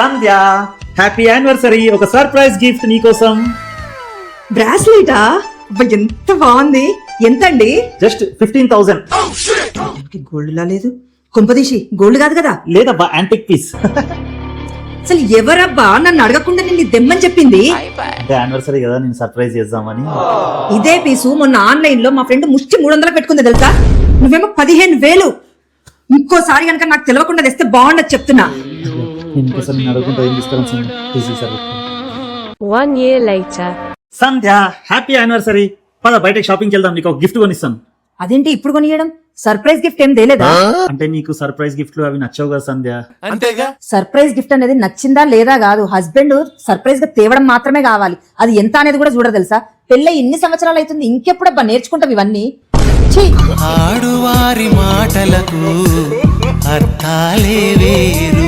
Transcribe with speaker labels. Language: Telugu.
Speaker 1: సంధ్య హ్యాపీ యానివర్సరీ ఒక సర్ప్రైజ్ గిఫ్ట్ నీకోసం.
Speaker 2: బ్రాస్లెటా? అబ్బా, ఎంత బాగుంది. ఎంత అండి
Speaker 1: జస్ట్ ఫిఫ్టీన్ థౌసండ్.
Speaker 2: గోల్డ్ లా లేదు. కొంపదీసి గోల్డ్ కాదు కదా?
Speaker 1: లేదబ్బా యాంటిక్ పీస్
Speaker 2: అసలు ఎవరబ్బా నన్ను అడగకుండా నిన్ను దెమ్మని చెప్పింది?
Speaker 1: యానివర్సరీ కదా నేను సర్ప్రైజ్ చేద్దామని.
Speaker 2: ఇదే పీసు మొన్న ఆన్లైన్లో మా ఫ్రెండ్ ముష్టి మూడు వందలు పెట్టుకుంది తెలుసా? నువ్వేమో పదిహేను వేలు. ఇంకోసారి కనుక నాకు తెలియకుండా తెస్తే బాగుండదు చెప్తున్నా.
Speaker 1: నేను ఇంకోసారి నేను అడుగుకుంటా ఏం తీసుకురాను sir
Speaker 3: One year later.
Speaker 1: Sandhya happy anniversary పద బయటకి షాపింగ్కి వెళ్దాం. నీకు ఒక గిఫ్ట్ కొనిస్తాను.
Speaker 2: అదేంటి ఇప్పుడు కొనియడం? సర్ప్రైజ్ గిఫ్ట్ ఏం తేలేదా?
Speaker 1: అంటే నీకు సర్ప్రైజ్ గిఫ్ట్లు అవి నచ్చవు కదా సంధ్య.
Speaker 2: సర్ప్రైజ్ గిఫ్ట్ అనేది నచ్చిందా లేదా కాదు. హస్బెండ్ సర్ప్రైజ్గా తేవడం మాత్రమే కావాలి. అది ఎంత అనేది కూడా చూడ తెలుసా? పెళ్ళై ఇన్ని సంవత్సరాలు అవుతుంది. ఇంకెప్పుడబ్బా నేర్చుకుంటావు ఇవన్నీ? ఛీ!
Speaker 4: ఆడువారి మాటలకు అర్థాలే వేరులే